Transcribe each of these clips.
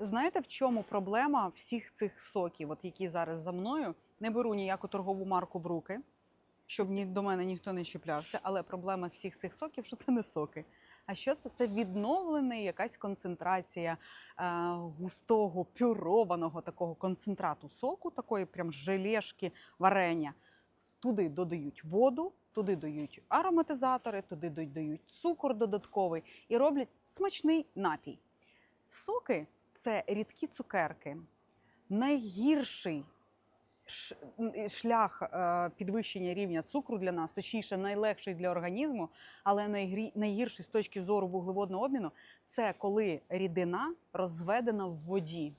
Знаєте, в чому проблема всіх цих соків, от які зараз за мною? Не беру ніяку торгову марку в руки, щоб ні до мене ніхто не чіплявся. Але проблема всіх цих соків, що це не соки. А що це? Це відновлена якась концентрація е, густого, пюрованого такого концентрату соку, такої прям желешки варення. Туди додають воду, туди дають ароматизатори, туди додають цукор додатковий і роблять смачний напій. Соки це рідкі цукерки. Найгірший шлях е, підвищення рівня цукру для нас, точніше, найлегший для організму, але найгірший з точки зору вуглеводного обміну це коли рідина розведена в воді.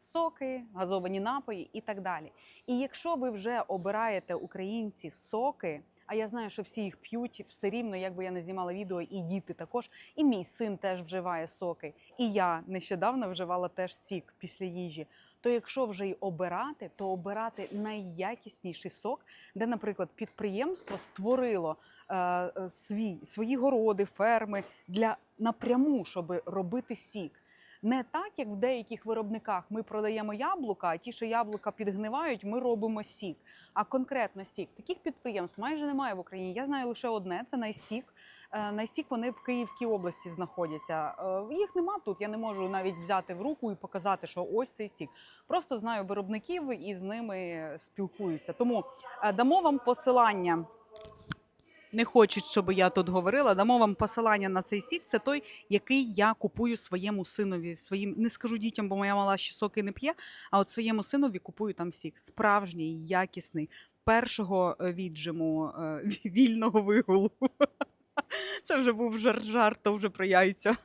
Соки, газовані напої і так далі. І якщо ви вже обираєте українці соки, а я знаю, що всі їх п'ють все рівно, якби я не знімала відео, і діти також, і мій син теж вживає соки, і я нещодавно вживала теж сік після їжі. То якщо вже й обирати, то обирати найякісніший сок, де, наприклад, підприємство створило е, е, свій, свої городи, ферми для напряму, щоб робити сік. Не так, як в деяких виробниках ми продаємо яблука, а ті, що яблука підгнивають, ми робимо сік. А конкретно сік. Таких підприємств майже немає в Україні. Я знаю лише одне: це найсік. Е, Найсік вони в Київській області знаходяться. Е, Їх нема тут. Я не можу навіть взяти в руку і показати, що ось цей сік. Просто знаю виробників і з ними спілкуюся. Тому е, дамо вам посилання. Не хочуть, щоб я тут говорила. Дамо вам посилання на цей сік. Це той, який я купую своєму синові. Своїм не скажу дітям, бо моя мала ще соки не п'є. А от своєму синові купую там сік. Справжній, якісний, першого е, віджиму, е, вільного вигулу. Це вже був жар-жар, то вже про яйця.